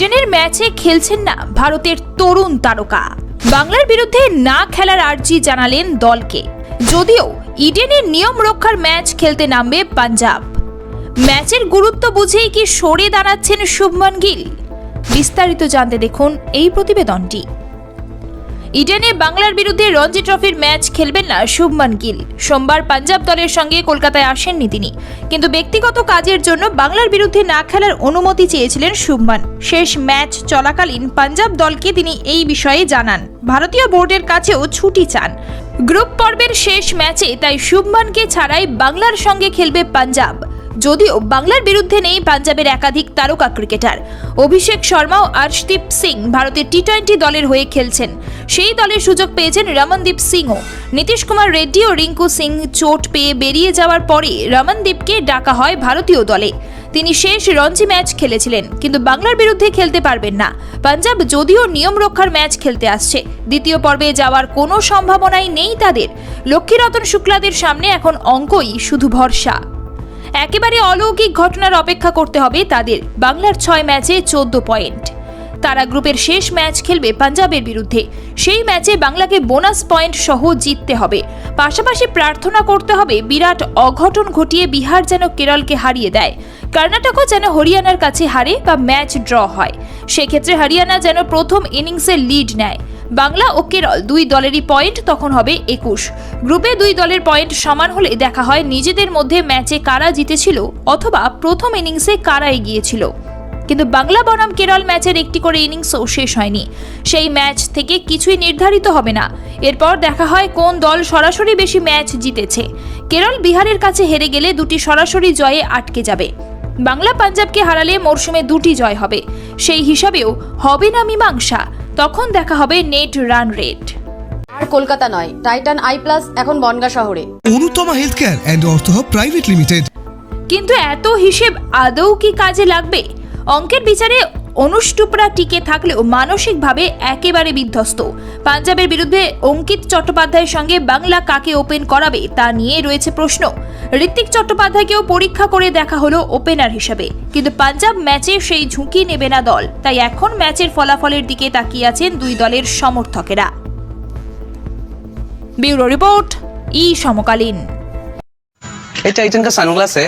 ইডেনের ম্যাচে খেলছেন না ভারতের তরুণ তারকা। বাংলার বিরুদ্ধে না খেলার আর্জি জানালেন দলকে। যদিও ইডেনের নিয়ম রক্ষার ম্যাচ খেলতে নামবে পাঞ্জাব। ম্যাচের গুরুত্ব বুঝেই কি সরে দাঁড়াচ্ছেন শুভমান গিল? বিস্তারিত জানতে দেখুন এই প্রতিবেদনটি। ইডেনে বাংলার বিরুদ্ধে রঞ্জি ট্রফির ম্যাচ খেলবেন না শুভমান গিল। সোমবার পাঞ্জাব দলের সঙ্গে কলকাতায় আসেননি তিনি। কিন্তু ব্যক্তিগত কাজের জন্য বাংলার বিরুদ্ধে না খেলার অনুমতি চেয়েছিলেন শুভমান। শেষ ম্যাচ চলাকালীন পাঞ্জাব দলকে তিনি এই বিষয়ে জানান, ভারতীয় বোর্ডের কাছেও ছুটি চান। গ্রুপ পর্বের শেষ ম্যাচে তাই শুভমানকে ছাড়াই বাংলার সঙ্গে খেলবে পাঞ্জাব। যদিও বাংলার বিরুদ্ধে নেই পাঞ্জাবের একাধিক তারকা ক্রিকেটার। অভিষেক শর্মা ও আর্শদীপ সিং ভারতের টি টোয়েন্টি দলের হয়ে খেলছেন। সেই দলের সুযোগ পেয়েছেন রমনদীপ সিংও। নীতিশ কুমার রেড্ডি ও রিঙ্কু সিং চোট পেয়ে বেরিয়ে যাওয়ার পরে রমনদীপকে ডাকা হয় ভারতীয় দলে। তিনি শেষ রঞ্জি ম্যাচ খেলেছিলেন, কিন্তু বাংলার বিরুদ্ধে খেলতে পারবেন না। পাঞ্জাব যদিও নিয়ম রক্ষার ম্যাচ খেলতে আসছে। দ্বিতীয় পর্বে যাওয়ার কোনো সম্ভাবনাই নেই তাদের। লক্ষ্মীরতন শুক্লাদের সামনে এখন অঙ্কই, শুধু ভরসা। একেবারে অলৌকিক ঘটনার অপেক্ষা করতে হবে তাদের। বাংলার ছয় ম্যাচে চোদ্দ পয়েন্ট। তারা গ্রুপের শেষ ম্যাচ খেলবে পাঞ্জাবের বিরুদ্ধে। সেই ম্যাচে বাংলাকে বোনাস পয়েন্ট সহ জিততে হবে। পাশাপাশি প্রার্থনা করতে হবে বিরাট অঘটন ঘটিয়ে বিহার যেন কেরলকে হারিয়ে দেয়। কর্ণাটকও যেন হরিয়ানার কাছে হারে বা ম্যাচ ড্র হয়। সেক্ষেত্রে হরিয়ানা যেন প্রথম ইনিংসে লিড নেয়। বাংলা ও কেরল দুই দলেরই পয়েন্ট তখন হবে একুশ। গ্রুপে দুই দলের পয়েন্ট সমান হলে দেখা হয় নিজেদের মধ্যে ম্যাচে কারা জিতেছিল অথবা প্রথম ইনিংসে কারা এগিয়েছিল। কিন্তু বাংলা বনাম কেরল ম্যাচের একটি করে ইনিংসও শেষ হয়নি। সেই ম্যাচ থেকে কিছুই নির্ধারিত হবে না। এরপর দেখা হয় কোন দল সরাসরি বেশি ম্যাচ জিতেছে। কেরল বিহারের কাছে হেরে গেলে দুটি সরাসরি জয়ে আটকে যাবে। বাংলা পাঞ্জাবকে হারালে মরশুমে দুটি জয় হবে। সেই হিসাবেও হবে না মীমাংসা। তখন দেখা হবে নেট রান রেট। আর কলকাতা নয় টাইটান আই প্লাস এখন বনগা শহরে। Anutama health care and ortho private limited. কিন্তু এত হিসেব আদৌ কি কাজে লাগবে? অঙ্কের বিচারে অনুষ্টুপরা টিকে থাকলেও মানসিকভাবে একেবারে বিধ্বস্ত পাঞ্জাবের বিরুদ্ধে অঙ্কিত চট্টোপাধ্যায়ের সঙ্গে বাংলা কাকে ওপেন করাবে তা নিয়ে রয়েছে প্রশ্ন ঋত্বিক চট্টোপাধ্যায়কেও পরীক্ষা করে দেখা হলো ওপেনার হিসেবে কিন্তু পাঞ্জাব ম্যাচে সেই ঝুঁকি নেবে না দল তাই এখন ম্যাচের ফলাফলের দিকে তাকিয়ে আছেন দুই দলের সমর্থকেরা ব্যুরো রিপোর্ট ই সমকালীন ये टाइटन का सनग्लास है